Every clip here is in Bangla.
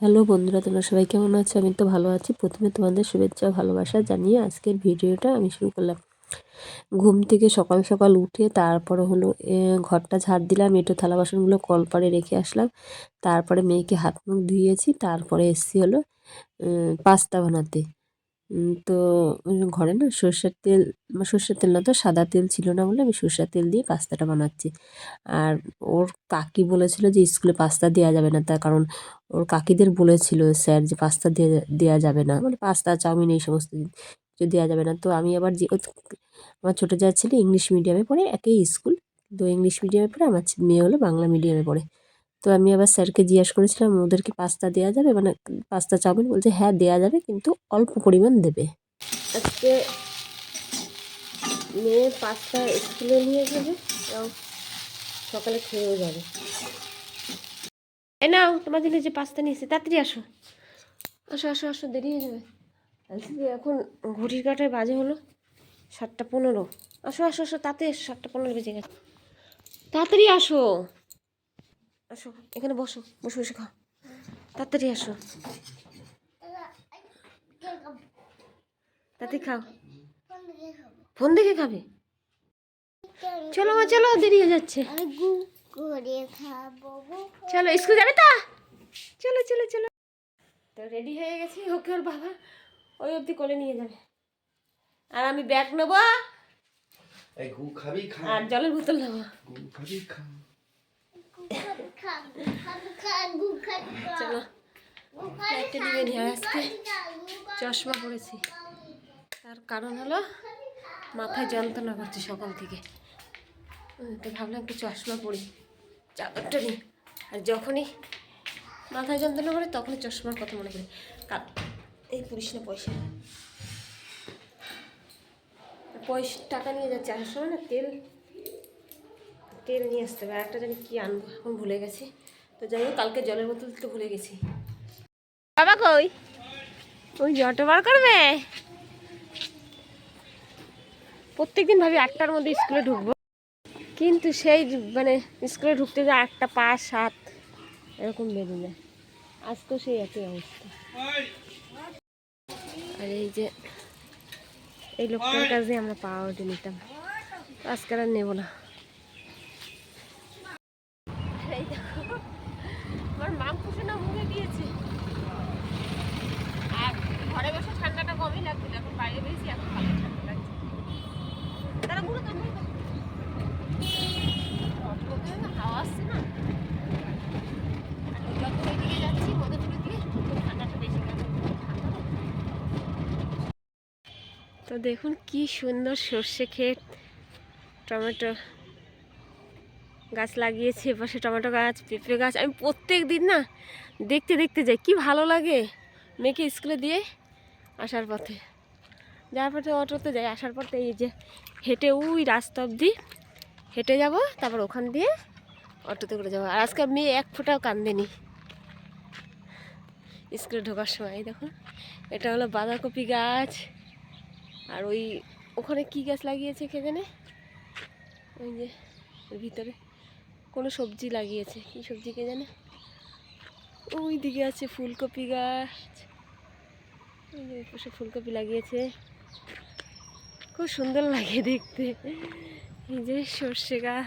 হ্যালো বন্ধুরা, তোমরা সবাই কেমন আছো? আমি তো ভালো আছি। প্রথমে তোমাদের শুভেচ্ছা, ভালোবাসা জানিয়ে আজকের ভিডিওটা আমি শুরু করলাম। ঘুম থেকে সকাল সকাল উঠে তারপরে হলো ঘরটা ঝাড় দিলাম, এটো থালা বাসনগুলো কলপারে রেখে আসলাম। তারপরে মেয়েকে হাত মুখ ধুয়েছি, তারপরে এসছি হলো পাস্তা বানাতে। তো ঘরে না সর্ষের তেল মানে সর্ষের তেল না তো, সাদা তেল ছিল না বলে আমি সর্ষের তেল দিয়ে পাস্তাটা বানাচ্ছি। আর ওর কাকি বলেছিল যে স্কুলে পাস্তা দেওয়া যাবে না, তার কারণ ওর কাকিদের বলেছিল স্যার যে পাস্তা দেওয়া যাবে না। মানে পাস্তা, চাউমিন এই সমস্ত কিছু দেওয়া যাবে না। তো আমি আবার যে আমার ছোটো যা ছেলে ইংলিশ মিডিয়ামে পড়ে, একই স্কুল। তো ইংলিশ মিডিয়ামে পড়ে, আমার মেয়ে হলো বাংলা মিডিয়ামে পড়ে। তো আমি আবার স্যারকে জিজ্ঞাসা করেছিলাম, ওদেরকে পাস্তা দেওয়া যাবে? মানে পাস্তা চাউমিন? বলছে হ্যাঁ দেওয়া যাবে, কিন্তু অল্প পরিমাণ দেবে। আজকে মেয়ে পাস্তা স্কুলে নিয়ে যাবে সকালে খেয়েও যাবে। এ নাও, তোমার জন্য যে পাস্তা নিয়েছি, তাড়াতাড়ি আসো। আসো আসো আসো, দেরি হয়ে যাবে। আজকে এখন ঘড়ির কাটায় বাজে হলো সাতটা পনেরো। আসো আসো আসো তাতে সাতটা পনেরো বেজে গেছে। তাড়াতাড়ি আসো। আসো এখানে বসো বসে বসে খাও। তাড়াতাড়ি আসো। তাড়াতাড়ি খাও। ফোন দেখে খাবে? চলো মা চলো দেরি হয়ে যাচ্ছে। চলো স্কুল যাবে তা? চলো চলো চলো। তো রেডি হয়ে গেছি ওকে ওর বাবা ওই অবধি কোলে নিয়ে যাবে। আর আমি ব্যাগ নেব। আর জলের বোতল নেব। খাবি খা খাবি খা গু খাবি খা গু খাবি খা চলো চশমা পরেছি। তার কারণ হলো মাথায় যন্ত্রণা করছে সকাল থেকে। তো ভাবলাম একটু চশমা পরি। চাদরটা নিই। আর যখনই মাথায় যন্ত্রণা করে তখনই চশমার কথা মনে করি কাল এই পুলিশ না পয়সা। পয়সা টাকা নিয়ে যাচ্ছে। আসার সময় না তেল তেল নিয়ে আসতে হবে। আর একটা জানি কি আনব এখন ভুলে গেছি। তো যাই হোক কালকে জলের বোতল তো ভুলে গেছি। বাবা কই? ওই জটো বার করবে? প্রত্যেকদিন ভাবি আটটার মধ্যে স্কুলে ঢুকবো। কিন্তু সেই মানে স্কুলে ঢুকতে যায় আটটা পাঁচ সাত এরকম বেরোলে। আজকেও সেই একই অবস্থা। আর এই যে এই লোকটার কাছে আমরা পাওয়ারটি নিতাম। আজকে আর নেব না এই দেখো, আমার মাম না মুখে দিয়েছে আর ঘরে বসে ঠান্ডাটা কমই লাগছিল এখন বাইরে এখন ঠান্ডা লাগছে। তারা তো। তো। দেখুন কি সুন্দর সর্ষে ক্ষেত। টমেটো গাছ লাগিয়েছি, এপাশে টমেটো গাছ, পেঁপে গাছ। আমি প্রত্যেক দিন না দেখতে দেখতে যাই। কি ভালো লাগে। মেয়েকে স্কুলে দিয়ে আসার পথে। যাওয়ার পথে অটোতে যাই, আসার পথে এই যে হেঁটে ওই রাস্তা অবধি হেঁটে যাব, তারপর ওখান দিয়ে অটোতে করে যাব। আর আজকে মেয়ে এক ফোঁটাও কান্দেনি। স্কুলে ঢোকার সময় দেখো এটা হলো বাঁধাকপি গাছ। আর ওই ওখানে কি গাছ লাগিয়েছে কে জানে? ওই যে ভিতরে কোনো সবজি লাগিয়েছে। কি সবজি কে জানে? ওই দিকে আছে ফুলকপি গাছ। পাশে ফুলকপি লাগিয়েছে। খুব সুন্দর লাগে দেখতে। এই যে সর্ষে গাছ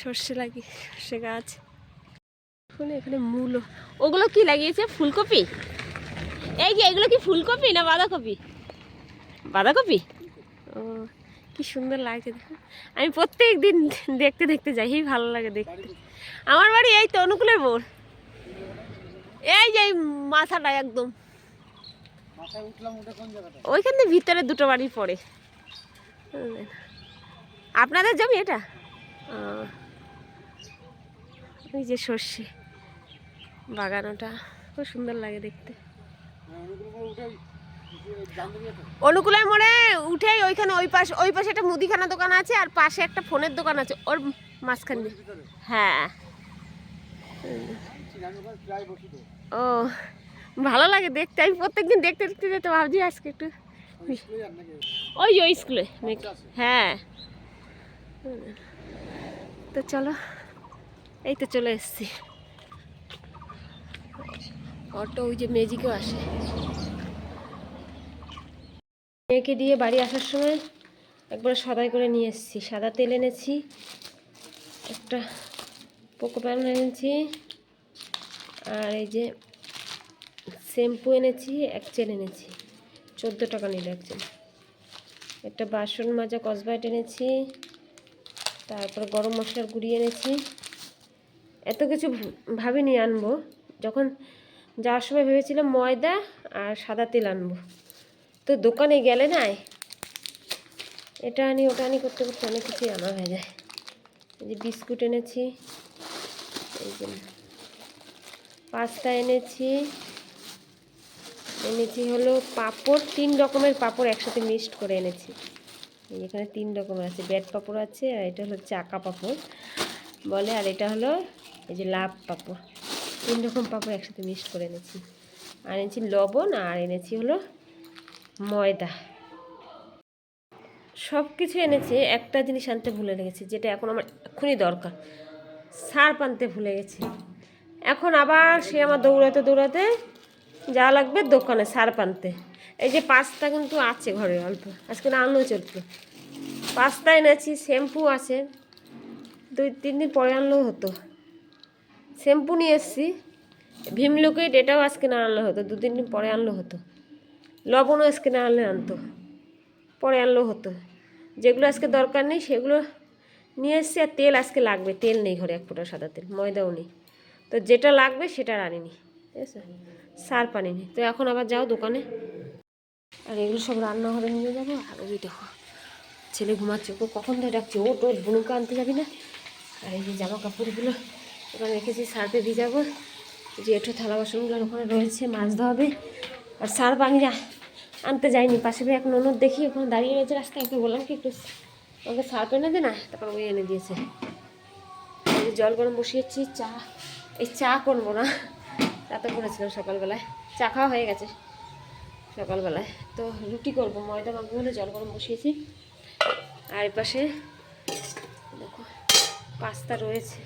সর্ষে লাগিয়ে সর্ষে গাছ। এখন এখানে মূলো। ওগুলো কি লাগিয়েছে? ফুলকপি? এই যে এগুলো কি ফুলকপি না বাঁধাকপি? বাঁধাকপি? ও, কি সুন্দর লাগছে দেখো। আমি প্রত্যেক দিন দেখতে দেখতে যাই এই ভালো লাগে দেখতে। আমার বাড়ি এই তো, অনুকূলের বোর এই যে এই মাথাটা একদম। ওইখানে ভিতরে দুটো বাড়ি পড়ে। আপনাদের জমি এটা। ওই যে সর্ষে বাগান ওটা খুব সুন্দর লাগে দেখতে। হ্যাঁ, অনুকূলের মোড়ে উঠেই ওইখানে ওই পাশে ওই পাশে একটা মুদিখানা দোকান আছে আর পাশে একটা ফোনের দোকান আছে ওর মাঝখান। দিয়ে হ্যাঁ। ও। ভালো লাগে দেখতে। আমি প্রত্যেকদিন দেখতে দেখতে যেতে ভাবছি আজকে একটু। ওই ওই স্কুলে। হ্যাঁ। তো চলো, এই তো চলে এসছি। অটো ওই যে ম্যাজিকেও আসে। মেয়েকে দিয়ে বাড়ি আসার সময় একবার সদাই করে নিয়ে এসেছি। সাদা তেল এনেছি, একটা পোকো প্যান এনেছি, আর এই যে শ্যাম্পু এনেছি, এক চেন এনেছি। চোদ্দ টাকা নিল এক চেন। একটা বাসন মাজা কসবাইট এনেছি, তারপর গরম মশলার গুঁড়ি এনেছি। এত কিছু ভাবিনি আনব। যখন যাওয়ার সময় ভেবেছিলাম ময়দা আর সাদা তেল আনব। তো দোকানে গেলে নাই এটা আনি, ওটা আনি করতে করতে অনেক কিছুই আনা হয়ে যায়। এই যে বিস্কুট এনেছি, এই যে পাস্তা এনেছি এনেছি হলো পাঁপড়, তিন রকমের পাঁপড় একসাথে মিক্সড করে এনেছি। এখানে তিন রকমের আছে, ব্যাট পাঁপড় আছে আর এটা হলো চাকা পাঁপড় বলে, আর এটা হলো এই যে লাভ পাঁপড়। তিন রকম পাঁপড় একসাথে মিক্সড করে এনেছি। আর এনেছি লবণ আর এনেছি হলো ময়দা। সব কিছু এনেছি, একটা জিনিস আনতে ভুলে গেছি, যেটা এখন আমার এক্ষুনি দরকার। সার্ফ আনতে ভুলে গেছি। এখন আবার সে আমার দৌড়াতে দৌড়াতে যা লাগবে দোকানে সার্ফ আনতে এই যে পাস্তা কিন্তু আছে ঘরে অল্প। আজকে না আনলেও চলতো পাস্তা এনেছি, শ্যাম্পু আছে। দুই, তিন দিন পরে আনলেও হতো। শ্যাম্পু নিয়ে এসেছি। ভীম লিকুইড এটাও আজকে না আনলে হতো। দু, তিন দিন পরে আনলেও হতো। লবণও আজকে না আনলে আনতো। পরে আনলেও হতো। যেগুলো আজকে দরকার নেই সেগুলো নিয়ে এসছি। আর তেল আজকে লাগবে। তেল নেই ঘরে এক ফোঁটা সাদা তেল। ময়দাও নেই। তো যেটা লাগবে সেটা আনিনি। ঠিক আছে। সার পানিনি তো এখন আবার যাও দোকানে। আর এগুলো সব রান্না রান্নাঘরে নিয়ে যাব। আর ওই দেখো, ছেলে ঘুমাচ্ছে। ওকে কখন ধরে ডাকছে? ও তোর বুনুকে আনতে যাবি না? আর এই যে জামা কাপড়গুলো ওখানে রেখেছি সার্ফে ভিজাবো যে এঠো থালা বাসনগুলো ওখানে রয়েছে, মাছ ধোয়াবে আর সার্ফ আমি আনতে যাইনি। পাশে এক ননদ দেখি, ওখানে দাঁড়িয়ে রয়েছে রাস্তায়। ওকে বললাম কি একটু ওকে সার্ফ এনে দে না, তারপর ওই এনে দিয়েছে। জল গরম বসিয়েছি, চা। এই চা করব না। রাতে করেছিলাম সকালবেলায়। চা খাওয়া হয়ে গেছে সকালবেলায়। তো রুটি করব, ময়দা মাখবো বলে জল গরম বসিয়েছি। আর এই পাশে দেখো, পাস্তা রয়েছে।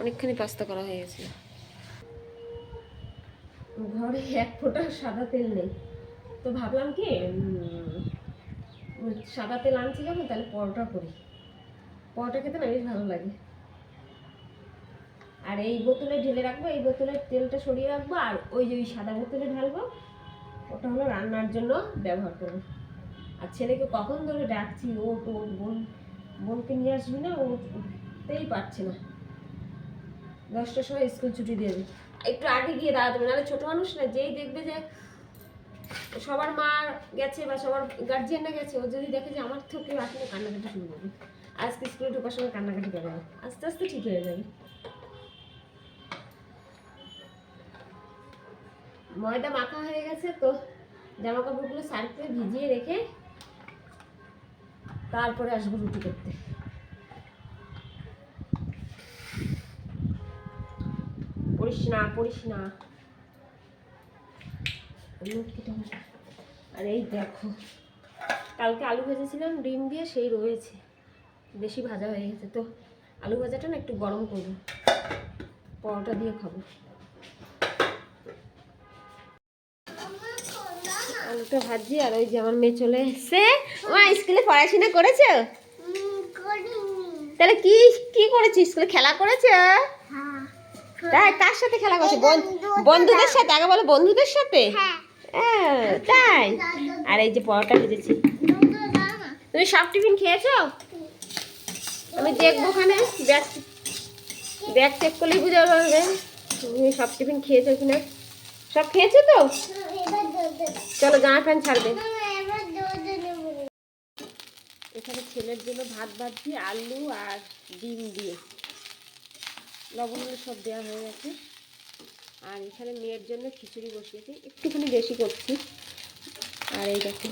অনেকখানি পাস্তা করা হয়ে গেছে। ঘরে এক ফোঁটা সাদা তেল নেই। তো ভাবলাম কি সাদা তেল আনছি যখন, তাহলে পরোটা করি। পরোটা খেতে না বেশ ভালো লাগে। আর এই বোতলে ঢেলে রাখব, এই বোতলের তেলটা সরিয়ে রাখব, আর ওই যে ওই সাদা বোতলে ঢালবো, ওটা হলো রান্নার জন্য ব্যবহার করব। আর ছেলেকে কখন ধরে ডাকছি, ও তো বোন, বোনকে নিয়ে আসবি না, ও উঠতেই পারছে না। দশটার সময় স্কুল ছুটি দিয়ে দেবে একটু আগে গিয়ে দাঁড়াতে নাহলে ছোটো মানুষ না, যেই দেখবে যে সবার মা গেছে বা সবার গার্জিয়ানরা গেছে, ও যদি দেখে যে আমার থেকে আসলে কান্নাকাটি শুরু করবে আজকে স্কুলে ঢোকার সময় কান্নাকাটি করে আস্তে আস্তে ঠিক হয়ে যাবে। ময়দা মাখা হয়ে গেছে, তো জামা কাপড়গুলো সার্ফে ভিজিয়ে রেখে তারপরে আসব রুটি করতে পড়িস না পড়িস না। আর এই দেখো, কালকে আলু ভেজেছিলাম, ডিম দিয়ে সেই রয়েছে, বেশি ভাজা হয়ে গেছে, তো আলু ভাজাটা না একটু গরম করব, পরোটা দিয়ে খাব আলুটা ভাজি আর ওই যে আমার মেয়ে চলে এসছে। মা স্কুলে পড়াশোনা করেছ? তাহলে কি কি করেছ স্কুলে খেলা করেছ? হ্যাঁ। তাই কার সাথে খেলা করছ? বন- বন্ধুদের সাথে। আগে বলো বন্ধুদের সাথে? হ্যাঁ। হ্যাঁ, তাই। আর এই যে পরোটা ভেজেছি। তুমি সব টিফিন খেয়েছো? আমি দেখব ওখানে। ব্যাগ ব্যাগ চেক করলেই বুঝতে পারবে তুমি সব টিফিন খেয়েছো কিনা? সব খেয়েছো তো? দুধ চলো জামা প্যান্ট ছাড়বে। এখানে ছেলের জন্য ভাত ভাজছি আলু আর ডিম দিয়ে। লবণ সব দেওয়া হয়ে গেছে। আর এখানে মেয়ের জন্য খিচুড়ি বসিয়েছি, একটুখানি বেশি করছি। আর এই দেখো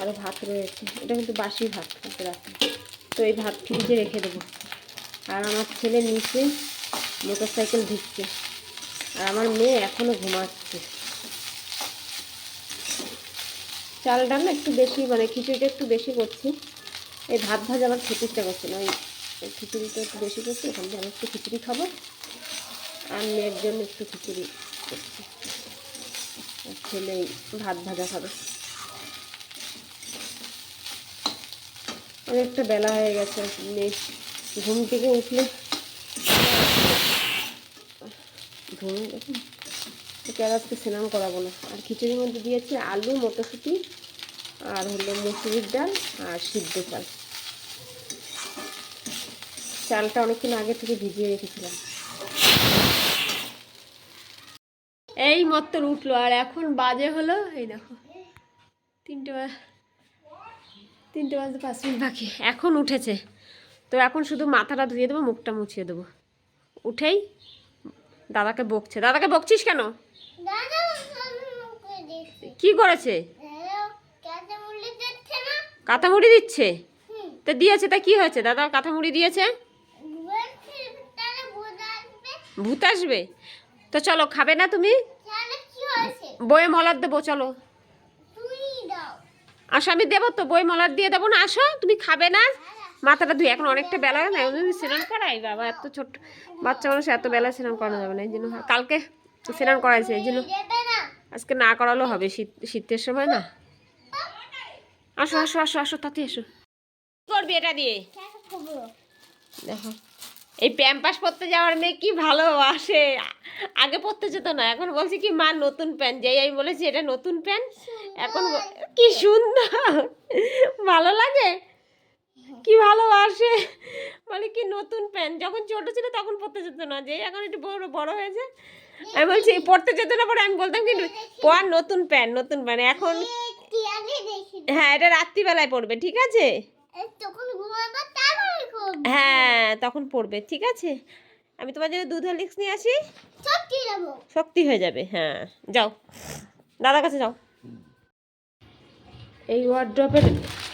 আরও ভাত রয়েছে। এটা কিন্তু বাসি ভাত কালকে রাতে তো এই ভাত ফ্রিজে রেখে দেবো। আর আমার ছেলে নিচে মোটর সাইকেল ঢুকছে। আর আমার মেয়ে এখনও ঘুমাচ্ছে। চাল ডাল একটু বেশি মানে খিচুড়িটা একটু বেশি করছি। এই ভাত ভাজ আমার খেতে ইচ্ছা করছে না, ওই খিচুড়িটা একটু বেশি করছি ওখান থেকে আমি একটু খিচুড়ি খাব, আর মেয়ের জন্য একটু খিচুড়ি করছি। ছেলে ভাত ভাজা খাবে। অনেকটা বেলা হয়ে গেছে, মেয়ে ঘুম থেকে উঠলে ঘুমিয়ে ওকে আর আজকে স্নান করাবো না। আর খিচুড়ির মধ্যে দিয়েছি আলু, মটরশুঁটি আর হলো মুসুরির ডাল আর সিদ্ধ চাল। চালটা অনেকক্ষণ আগে থেকে ভিজিয়ে রেখেছিলাম। এই মত্তর উঠল আর এখন বাজে হলো, এই দেখো, তিনটে তিনটে বাজতে পাঁচ মিনিট বাকি। এখন উঠেছে। তো এখন শুধু মাথাটা ধুয়ে দেবো, মুখটা মুছিয়ে দেবো। উঠেই দাদাকে বকছে। দাদাকে বকছিস কেন? কি করেছে? কাঁথা মুড়ি দিচ্ছে তা দিয়েছে তা কি হয়েছে? দাদা কাঁথা মুড়ি দিয়েছে? ভূত আসবে। তো চলো খাবে না তুমি? বয়ে মলার দেবো চলো। আসো আমি দেবো তো বই মলার দিয়ে দেবো না? আসো তুমি খাবে না? মাথাটা ধুই এখন অনেকটা বেলা না এখন যদি স্নান করাই? বাবা এত ছোট বাচ্চা মানুষ এত বেলা স্নান করানো যাবে না এই জন্য। কালকে স্নান করাইছে, এই জন্য আজকে না করালেও হবে, শীত, শীতের সময় না। আসো আসো আসো আসো, তাতে এসো করবি এটা দিয়ে? দেখো, এই প্যাম্পাস পরতে যাওয়ার মেয়ে কি ভালোবাসে। আগে পরতে যেত না, এখন বলছে কি, মা, নতুন প্যান্ট। যাই আমি বলেছি, এটা নতুন প্যান্ট? এখন কি সুন্দর। ভালো লাগে? কি ভালোবাসে? বলে কি, নতুন প্যান্ট। যখন ছোট ছিল তখন পরতে যেত না যে এখন একটু বড় বড় হয়েছে আমি বলছি পড়তে যেত না পরে আমি বলতাম কিন্তু পর নতুন প্যান্ট নতুন প্যান্ট। এখন হ্যাঁ এটা রাত্রিবেলায় পড়বে ঠিক আছে? হ্যাঁ তখন পড়বে ঠিক আছে? আমি তোমার জন্য দুধ হরলিক্স নিয়ে আসি। শক্তি হয়ে যাবে হ্যাঁ। যাও। দাদার কাছে যাও। এই ওয়ার্ড্রপের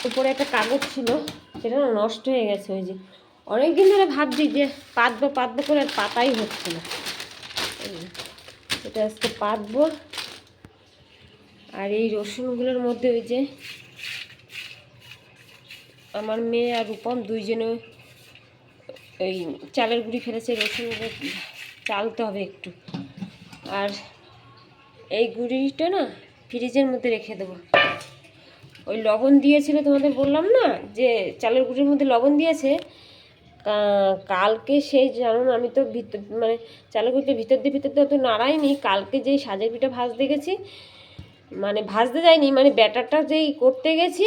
উপরে একটা কাগজ ছিল সেটা না নষ্ট হয়ে গেছে ওই যে। অনেক দিন ধরে ভাবছি যে পাতবো পাতবো করে আর পাতাই হচ্ছে না। এটা আজকে পাতবো। আর এই রসুনগুলোর মধ্যে ওই যে আমার মেয়ে আর রূপম দুইজনে ওই চালের গুঁড়ি ফেলেছে, রসুনগুলো চালতে হবে একটু। আর এই গুঁড়িটা না ফ্রিজের মধ্যে রেখে দেবো। ওই লবণ দিয়েছিল তোমাদের বললাম না যে চালের গুঁড়ির মধ্যে লবণ দিয়েছে কালকে সেই জানো না, আমি তো ভিতর মানে গুঁড়িটা ভিতর দিয়ে ভিতর দিয়ে অত নাড়াইনি, কালকে যেই সাজের পিঠা ভাজতে গেছি মানে ভাজতে যাইনি মানে ব্যাটারটা যেই করতে গেছি,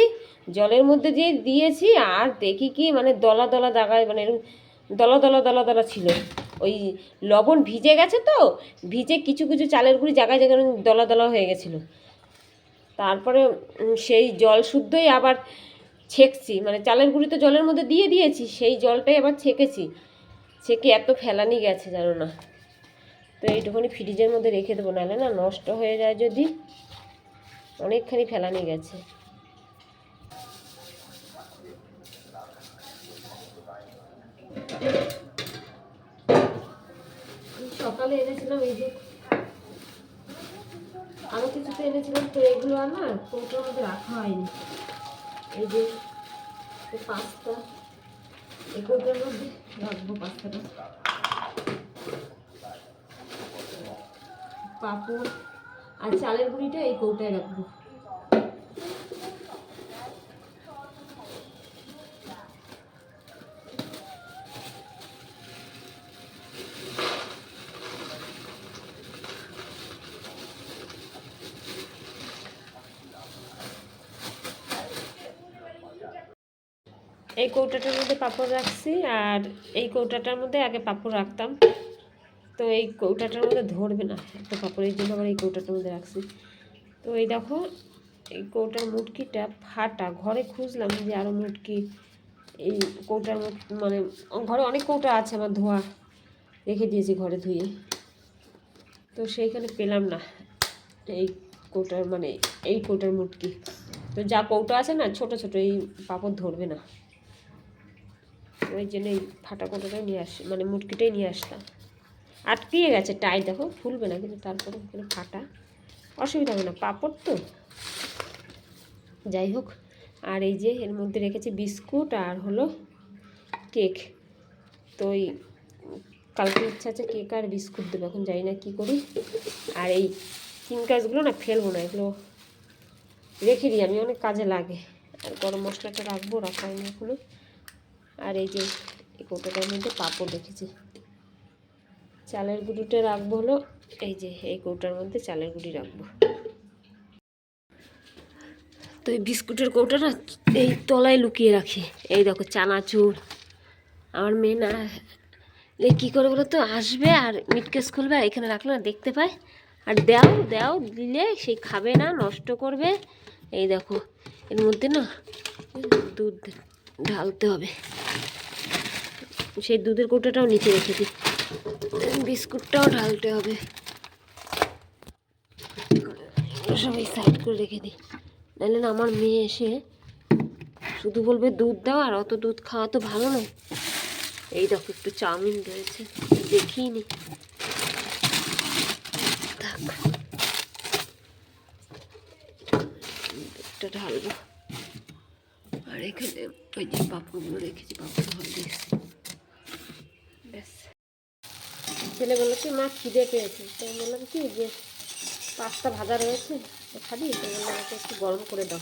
জলের মধ্যে দিয়ে দিয়েছি, আর দেখি কি মানে দলা দলা দাগায় মানে এরকম দলা দলা দলা দলা ছিল। ওই লবণ ভিজে গেছে তো, ভিজে কিছু কিছু চালের গুঁড়ি জায়গায় জায়গায় দলা দলা হয়ে গেছিল। তারপরে সেই জল শুদ্ধই আবার ছেঁকছি মানে চালের গুঁড়ি তো জলের মধ্যে দিয়ে দিয়েছি, সেই জলটাই আবার ছেঁকেছি। ছেঁকে এত ফেলানি গেছে জানো না। তো এইটুকুনি ফ্রিজের মধ্যে রেখে দেবো, নাহলে না নষ্ট হয়ে যায় যদি। অনেকখানি ফেলানি গেছে। সকালে এনেছিলাম এই যে আরও কিছুতে এনেছিলাম, তো এগুলো আর না মধ্যে রাখা হয়নি। এই যে পাস্তা এই মধ্যে রাখব পাস্তাটা পাপড় আর চালের গুঁড়িটা এই কৌটায় রাখব এই কৌটাটার মধ্যে পাঁপড় রাখছি আর এই কৌটাটার মধ্যে আগে পাঁপড় রাখতাম। তো এই কৌটাটার মধ্যে ধরবে না এত পাঁপড় এই জন্য আবার এই কৌটাটার মধ্যে রাখছি। তো এই দেখো, এই কৌটার মুটকিটা ফাটা। ঘরে খুঁজলাম যে আরও মুটকি, এই কৌটার মানে ঘরে অনেক কৌটা আছে আমার ধোয়া। রেখে দিয়েছি ঘরে ধুয়ে। তো সেইখানে পেলাম না এই কৌটার মানে এই কৌটার মুটকি। তো যা কৌটা আছে না, ছোট ছোট, এই পাপড় ধরবে না। ওই জন্য এই ফাটা কৌটাটাই নিয়ে আস মানে মুটকিটাই নিয়ে আসলাম। আটকিয়ে গেছে টাই, দেখো, ফুলবে না, কিন্তু তারপরে ওখানে ফাটা। অসুবিধা হবে না, পাপড় তো। যাই হোক, আর এই যে এর মধ্যে রেখেছি বিস্কুট আর হলো কেক। তো ওই কালকে ইচ্ছা আছে কেক আর বিস্কুট দেবো, এখন জানি না কী করি। আর এই তিন কাজগুলো না ফেলব না, এগুলো রেখে দিই, আমি অনেক কাজে লাগে। আর গরম মশলাটা রাখব, রাখা হয়নি এখনও। আর এই যে এই কৌটোটার মধ্যে পাঁপড় রেখেছি। চালের গুঁড়িটা রাখব হলো, এই যে এই কৌটার মধ্যে চালের গুঁড়ি রাখব। তো এই বিস্কুটের কৌটা না এই তলায় লুকিয়ে রাখি। এই দেখো চানাচুর। আমার মেয়ে না কী করে বলো তো, আসবে আর মিটকেস খুলবে আর এখানে রাখলে না, দেখতে পায়। আর দাও দাও দিলে সেই খাবে না, নষ্ট করবে। এই দেখো, এর মধ্যে না দুধ ঢালতে হবে। সেই দুধের কৌটাটাও নিচে রেখে দিই। বিস্কুটটাও ঢালতে হবে। সবাই সাইড করে রেখে দিই। নাহলে না আমার মেয়ে এসে শুধু বলবে দুধ দাও, আর অত দুধ খাওয়া তো ভালো নয়। এই দেখো একটু চাউমিন রয়েছে দেখিনি দুধটা ঢালবো। আর এখানে ওই যে পাপড়গুলো রেখেছি পাপড় দিয়েছি ব্যাস। ছেলে বলল, কি মা খিদে পেয়েছে? তো বললাম, কি যে পাস্তা ভাজা রয়েছে, তো খাবি? তো বলল, আমাকে একটু গরম করে দাও।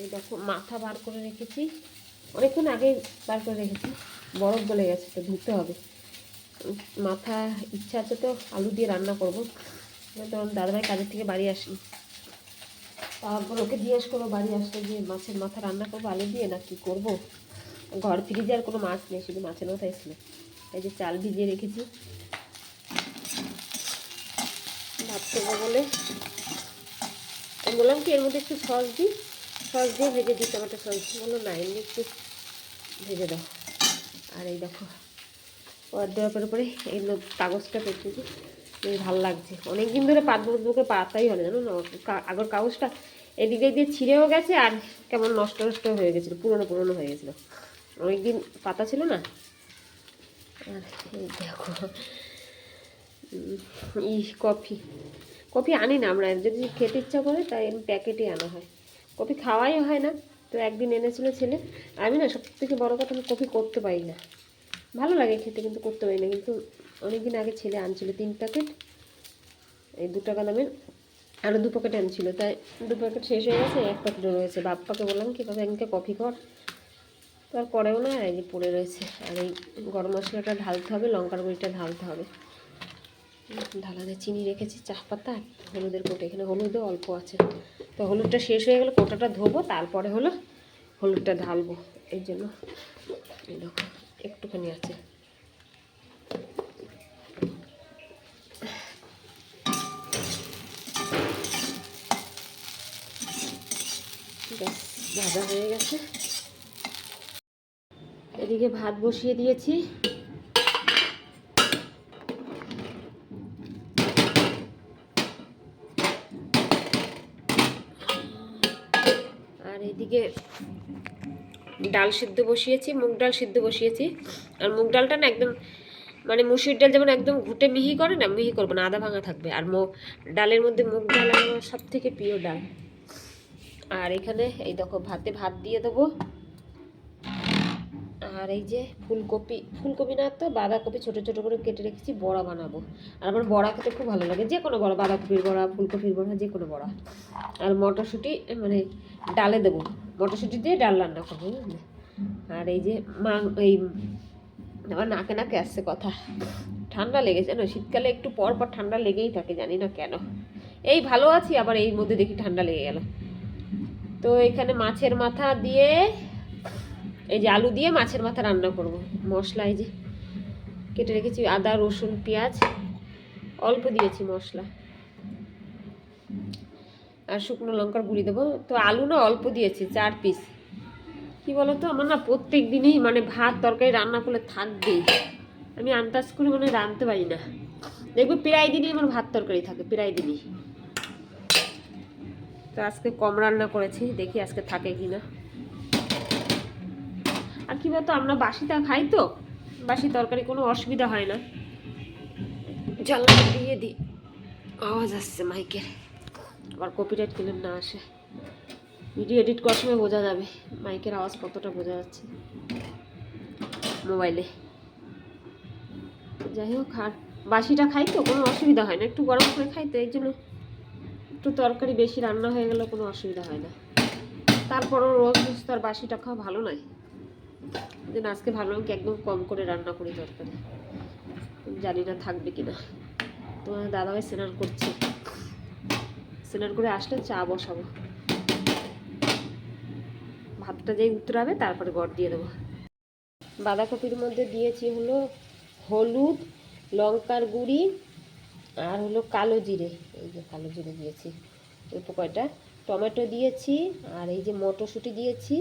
এই দেখো, মাথা বার করে রেখেছি। অনেকক্ষণ আগেই বার করে রেখেছি। বরফ গলে গেছে, তো ধুতে হবে। মাথা ইচ্ছা আছে তো, আলু দিয়ে রান্না করব। তখন দাদাভাই কাজের থেকে বাড়ি আসি তারপর ওকে জিজ্ঞেস করব বাড়ি আসলে যে মাছের মাথা রান্না করব, আলু দিয়ে না কি করব? ঘর ফ্রিজে আর কোনো মাছ নেই, শুধু মাছের মাথাই ছিল। এই যে চাল ভিজিয়ে রেখেছি। ভাত বলে। আমি বললাম কি, এর মধ্যে একটু সস দিই। সস দিয়ে ভেজে দিই, টমেটো সস। বলল না, এমনি একটু ভেজে দাও। আর এই দেখো দেওয়ার পরে পরে এই লো- কাগজটা পেতেছি বেশ ভালো লাগছে। অনেক দিন ধরে পাত বুকে পাতাই হলো, জানো না? আগের কাগজটা এদিকে দিয়ে ছিঁড়েও গেছে আর কেমন নষ্ট নষ্ট হয়ে গেছিল, পুরনো পুরনো হয়ে গেছিল। অনেক দিন পাতা ছিল না? আর দেখো। ই কফি। কফি আনি না আমরা, যদি খেতে ইচ্ছা করে, তাই এমনি প্যাকেটে আনা হয়। কফি খাওয়াই হয় না, তো একদিন এনেছিল ছেলে। আমি না সব থেকে বড়ো কথা আমি কফি করতে পারি না। ভালো লাগে খেতে, কিন্তু করতে পারি না, কিন্তু অনেকদিন আগে ছেলে আনছিল তিন প্যাকেট, এই দু টাকা দামের আরও দু প্যাকেট আনছিল। তাই দু প্যাকেট শেষ হয়ে গেছে, এক প্যাকেট রয়েছে। বাপ্পাকে বললাম, কি বাবা কফি কর। তারপরেও না, এই যে পড়ে রয়েছে। আর এই গরম মশলাটা ঢালতে হবে, লঙ্কার গুঁড়িটা ঢালতে হবে। ঢালাতে চিনি রেখেছি চা পাতা, হলুদের কোটা। এখানে হলুদও অল্প আছে। তো হলুদটা শেষ হয়ে গেলে কোটাটা ধোবো, তারপরে হলো হলুদটা ঢালবো। এই জন্য একটুখানি আছে। ভাজা হয়ে গেছে। এদিকে ভাত বসিয়ে দিয়েছি। আর এদিকে ডাল সিদ্ধ বসিয়েছি, মুগ ডাল সিদ্ধ বসিয়েছি। আর মুগ ডালটা না একদম মানে মুসুর ডাল যেমন একদম ঘুটে মিহি করে না, মিহি করব না আদা ভাঙা থাকবে। আর ডালের মধ্যে মুগ ডাল আমার সব থেকে প্রিয় ডাল। আর এখানে এই দেখো ভাতে ভাত দিয়ে দেবো। আর এই যে ফুলকপি ফুলকপি না তো, বাঁধাকপি ছোটো ছোটো করে কেটে রেখেছি, বড়া বানাবো। আর আমার বড়া খেতে খুব ভালো লাগে, যে কোনো বড়া, বাঁধাকপির বড়া, ফুলকপির বড়া, যে কোনো বড়া। আর মটরশুঁটি মানে ডালে দেবো, মটরশুঁটি দিয়ে ডাল রান্না করব আর এই যে মা, এই আমার নাকে নাকে আসছে কথা, ঠান্ডা লেগেছে, না, শীতকালে একটু পর পর ঠান্ডা লেগেই থাকে, জানি না কেন। এই ভালো আছি, আবার এই মধ্যে দেখি ঠান্ডা লেগে গেল। তো এখানে মাছের মাথা দিয়ে, এই যে আলু দিয়ে মাছের মাথা রান্না করব। মশলা এই যে কেটে রেখেছি, আদা, রসুন, পেঁয়াজ, অল্প দিয়েছি মশলা। আর শুকনো লঙ্কার গুঁড়ি দেবো। তো আলু না অল্প দিয়েছি, চার পিস। কি বলতো, আমার না প্রত্যেক দিনই মানে ভাত, তরকারি রান্না করলে থাকবেই। আমি আন্দাজ করে মানে রাঁধতে পারি না। দেখব প্রায় দিনই আমার ভাত, তরকারি থাকে, প্রায় দিনই। তো আজকে কম রান্না করেছি, দেখি আজকে থাকে কি না আর কি বলতো, আমরা বাসিটা খাই তো, বাসি তরকারি কোনো অসুবিধা হয় না। জানলা দিয়ে দিই আওয়াজ আসছে মাইকের। আবার কপিরাইট ক্লেম না আসে। ভিডিও এডিট করার সময় বোঝা যাবে, মাইকের আওয়াজ কতটা বোঝা যাচ্ছে মোবাইলে যাই হোক, আর বাসিটা খাই তো, কোনো অসুবিধা হয় না, একটু গরম করে খাই তো, এই জন্য একটু তরকারি বেশি রান্না হয়ে গেলে কোনো অসুবিধা হয় না। তারপরও রোজ রোজ তো আর বাসিটা খাওয়া ভালো নয়। জন্য আজকে ভাবলাম কি একদম কম করে রান্না করি তরকারি? জানি না থাকবে কিনা। তোমার দাদাভাই স্নান করছে। স্নান করে আসলে চা বসাবো। ভাতটা যেই উতরাবে, তারপরে গড় দিয়ে দেবো। বাঁধাকপির মধ্যে দিয়েছি হলো হলুদ, লঙ্কার গুঁড়ি আর হলো কালো জিরে, এই যে কালো জিরে দিয়েছি। অল্প কয়টা টমেটো দিয়েছি, আর এই যে মটরশুঁটি দিয়েছি,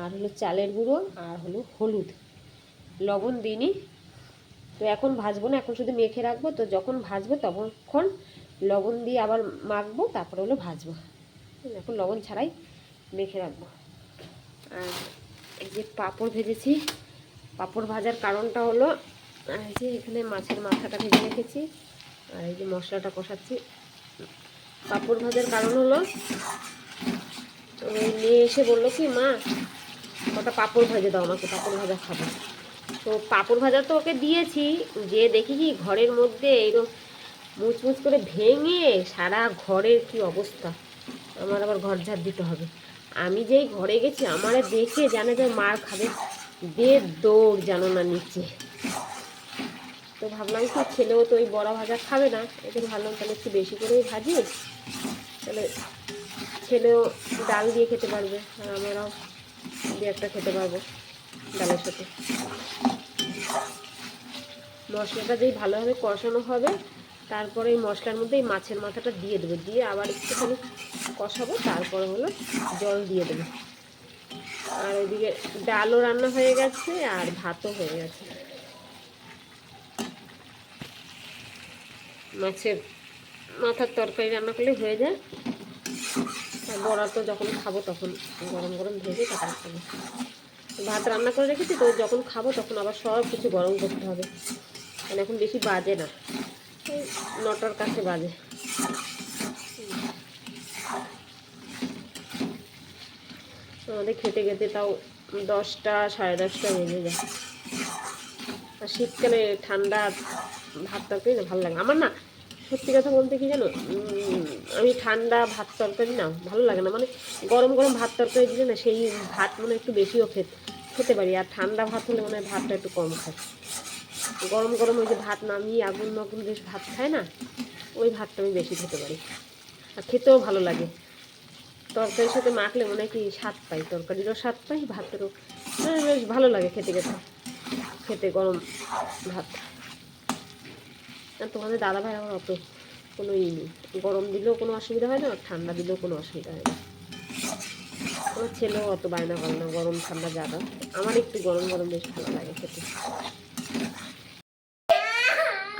আর হলো চালের গুঁড়ো, আর হলো হলুদ। লবণ দিইনি। তো এখন ভাজবো না, এখন শুধু মেখে রাখব। তো যখন ভাজবো তখন লবণ দিয়ে আবার মাখবো, তারপরে হলো ভাজবো। এখন লবণ ছাড়াই মেখে রাখব। আর এই যে পাঁপড় ভেজেছি। পাঁপড় ভাজার কারণটা হলো এই যে এখানে মাছের মাথাটা ভেজে রেখেছি। আর এই যে মশলাটা কষাচ্ছি। পাপড় ভাজার কারণ হলো নিয়ে এসে বলল কি, মা কটা পাপড় ভেজে দাও, আমাকে পাপড় ভাজা খাব। তো পাপড় ভাজা তো ওকে দিয়েছি, যে দেখি কি ঘরের মধ্যে এরকম মুচমুচ করে ভেঙে সারা ঘরের কি অবস্থা। আমার আবার ঘর ঝাড় দিতে হবে। আমি যেই ঘরে গেছি, আমারে দেখে জানে যে মার খাবে দে দৌড় জানো না নিচে। তো ভাবলাম কি ছেলেও তো ওই বড়া ভাজা খাবে না। এদের ভাবলাম তাহলে একটু বেশি করেই ভাজি। তাহলে ছেলেও ডাল দিয়ে খেতে পারবে আর আমরাও দু একটা খেতে পারব ডালের সাথে। মশলাটা যেই ভালোভাবে কষানো হবে, তারপরে এই মশলার মধ্যে এই মাছের মাথাটা দিয়ে দেবো। দিয়ে আবার একটুখানি কষাবো, তারপরে হলো জল দিয়ে দেবো। আর ওইদিকে ডালও রান্না হয়ে গেছে আর ভাতও হয়ে গেছে। মাছের মাথার তরকারি রান্না করলে হয়ে যায়। আর বড়া তো যখন খাব তখন গরম গরম ভেজে তখন খাব। ভাত রান্না করে রেখেছি তো যখন খাব তখন আবার সব কিছু গরম করতে হবে। মানে এখন বেশি বাজে না। নটার কাছে বাজে। আমাদের খেতে খেতে তাও দশটা, সাড়ে দশটা বেজে যায়। আর শীতকালে ঠান্ডা ভাত তরকারি না ভালো লাগে আমার না সত্যি কথা বলতে কি জানো আমি ঠান্ডা ভাত তরকারি না ভালো লাগে না। মানে গরম গরম ভাত তরকারি দিলে না সেই ভাত মানে একটু বেশিও খেতে খেতে পারি। আর ঠান্ডা ভাত হলে মানে ভাতটা একটু কম খায় গরম গরম ওই যে ভাত নামিয়ে আগুন মাগুন বেশ ভাত খায় না, ওই ভাতটা আমি বেশি খেতে পারি। আর খেতেও ভালো লাগে। তরকারির সাথে মাখলে মনে হয় কি স্বাদ পাই। তরকারিরও স্বাদ পাই, ভাতেরও মানে বেশ ভালো লাগে খেতে খেতে। খেতে গরম ভাত। আর তোমাদের দাদা ভাই আমার অত কোনো ই নেই গরম দিলেও কোনো অসুবিধা হয় না, আর ঠান্ডা দিলেও কোনো অসুবিধা হয় না। আমার ছেলেও অত বায়না করে না, গরম ঠান্ডা যারা আমার একটু গরম গরম বেশ ভালো লাগে খেতে।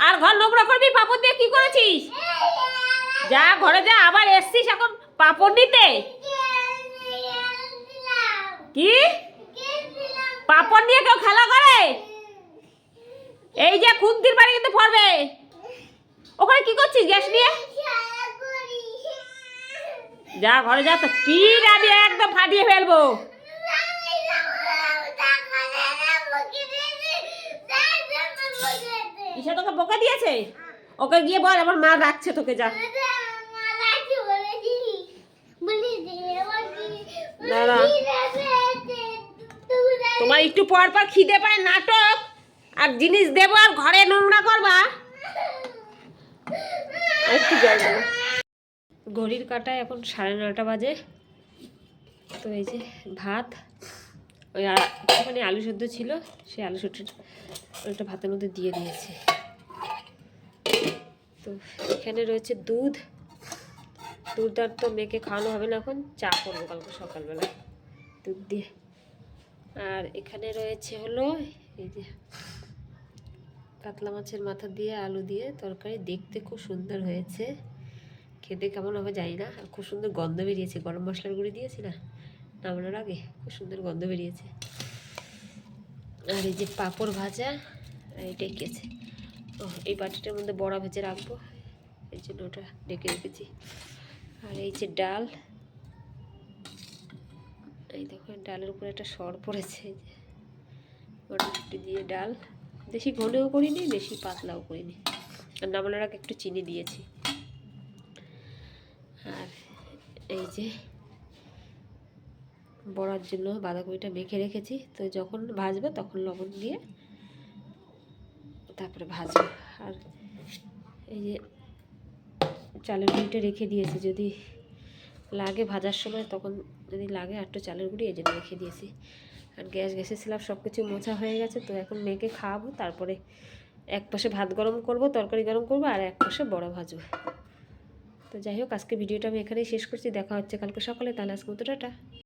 আর ঘর নোংরা করবি? পাপড় দিয়ে কি করেছিস? যা ঘরে যা, আবার এসছিস এখন পাপড় নিতে? কি? পাপড় নিয়ে কেউ খেলা করে? এই যে খুন্তির বাড়ি কিন্তু পড়বে। ওখানে কি করছিস, গ্যাস নিয়ে? যা ঘরে যা তো, পিঠ আমি একদম ফাটিয়ে ফেলব। ঈশা তোকে বকা দিয়েছে? ওকে গিয়ে বল, আমার মা রাখছে তোকে, যা। তোমার একটু পর পর খিদে পায়, নাটক। আর জিনিস দেবো আর ঘরে নোংরা করবা। ঘড়ির কাটায় এখন সাড়ে নটা বাজে। তো এই যে ভাত, ওই একটুখানি আলু সেদ্ধ ছিল, সেই আলু ওটা ভাতের মধ্যে দিয়ে দিয়েছি। তো এখানে রয়েছে দুধ। দুধ আর তো মেয়েকে খাওয়ানো হবে না এখন, চা করব কালকে সকালবেলা দুধ দিয়ে। আর এখানে রয়েছে হলো, এই যে কাতলা মাছের মাথা দিয়ে, আলু দিয়ে তরকারি দেখতে খুব সুন্দর হয়েছে। খেতে কেমন হবে জানি না। খুব সুন্দর গন্ধ বেরিয়েছে। গরম মশলার গুঁড়ি দিয়েছি না? নামানোর আগে খুব সুন্দর গন্ধ বেরিয়েছে। আর এই যে পাঁপড় ভাজা আর এটা কেছে ও, এই বাটিটার মধ্যে বড়া ভেজে রাখব। এই জন্য ওটা ডেকে রেখেছি। আর এই যে ডাল, এই দেখো, ডালের উপরে একটা সর পড়েছে। এই দিয়ে ডাল। বেশি ঘনেও করিনি বেশি পাতলাও করিনি। আর নামানোর আগে একটু চিনি দিয়েছি। আর এই যে বড়ার জন্য বাঁধাকপিটা মেখে রেখেছি, তো যখন ভাজবে তখন লবণ দিয়ে তারপরে ভাজবো। আর এই যে চালের গুঁড়িটা রেখে দিয়েছি, যদি লাগে ভাজার সময় তখন যদি লাগে একটু চালের গুঁড়ি, এই জন্য রেখে দিয়েছি। আর গ্যাস গ্যাসের স্ল্যাব সব কিছু মোছা হয়ে গেছে, তো এখন মেয়েকে খাওয়াবো, তারপরে এক পাশে ভাত গরম করব, তরকারি গরম করব, আর এক পাশে বড়া ভাজবো। তো যাই হোক, আজকে ভিডিওটা আমি এখানেই শেষ করছি, দেখা হচ্ছে কালকে সকালে, তাহলে আজকে মতো টাটা।